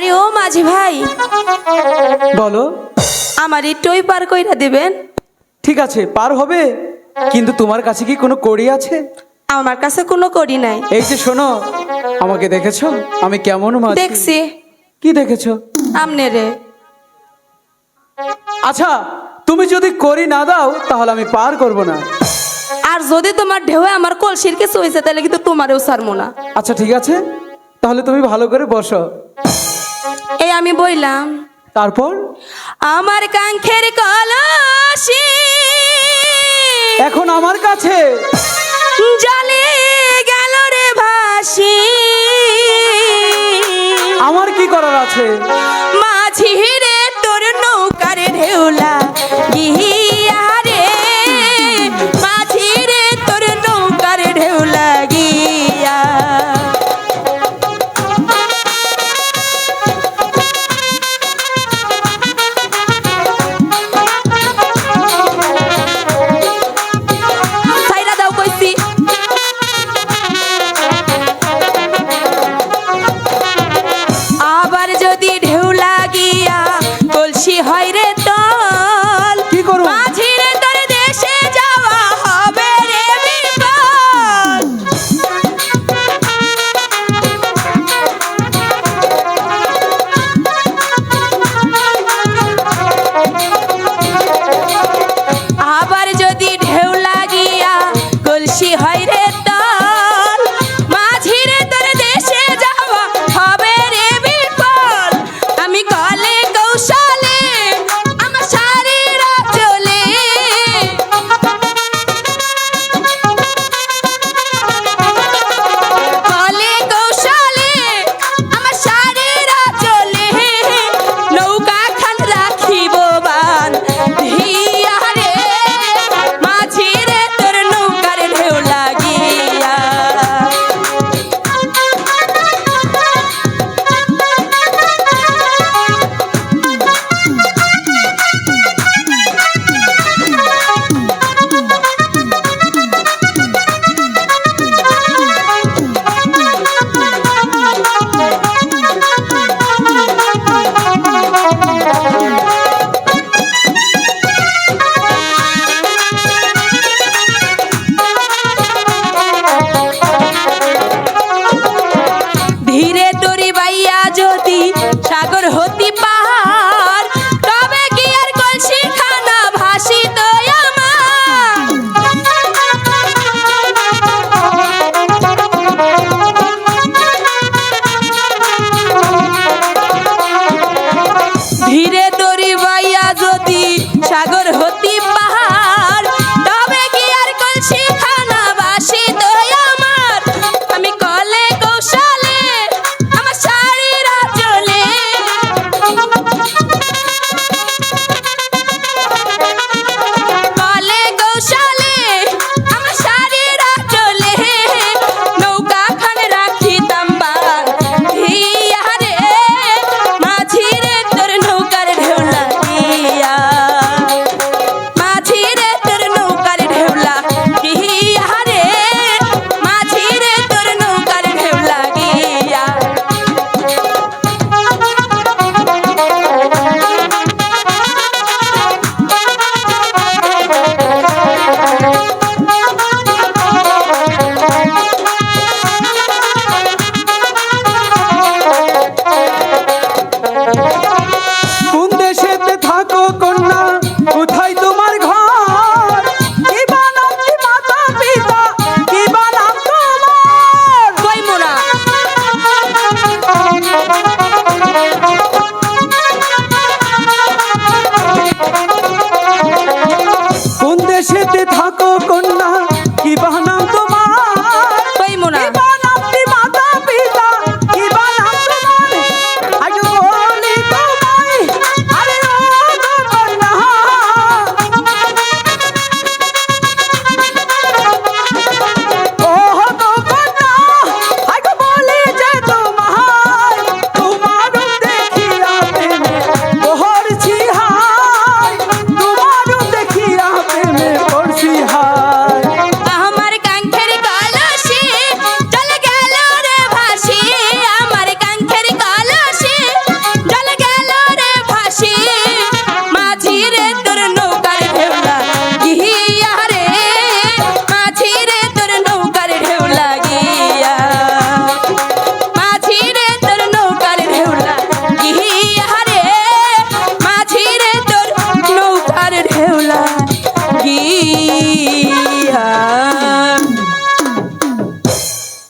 আরে ও মাঝি ভাই। বলো। আমার একটুই পার কইরা দিবেন। ঠিক আছে পার হবে। কিন্তু তোমার কাছে কি কোনো কড়ি আছে? আমার কাছে কোনো করি নাই। এই যে শোনো আমাকে দেখেছ? আমি কেমন মাছ দেখছি। কি দেখেছ? আমনে রে। আচ্ছা তুমি যদি করি না দাও তাহলে আমি পার করব না। আর যদি তোমার ঢেউ আমার কলসির কিছু হয়েছে তাহলে কিন্তু তোমারও সারমো না। আচ্ছা ঠিক আছে। তাহলে তুমি ভালো করে বসো। এই আমি বইলাম। তারপর? আমার কাঙ্ক্ষের কলসি। এখন আমার কাছে। জলে গেল রে ভাসি। আমার কি করার আছে? নদী সাগর হতি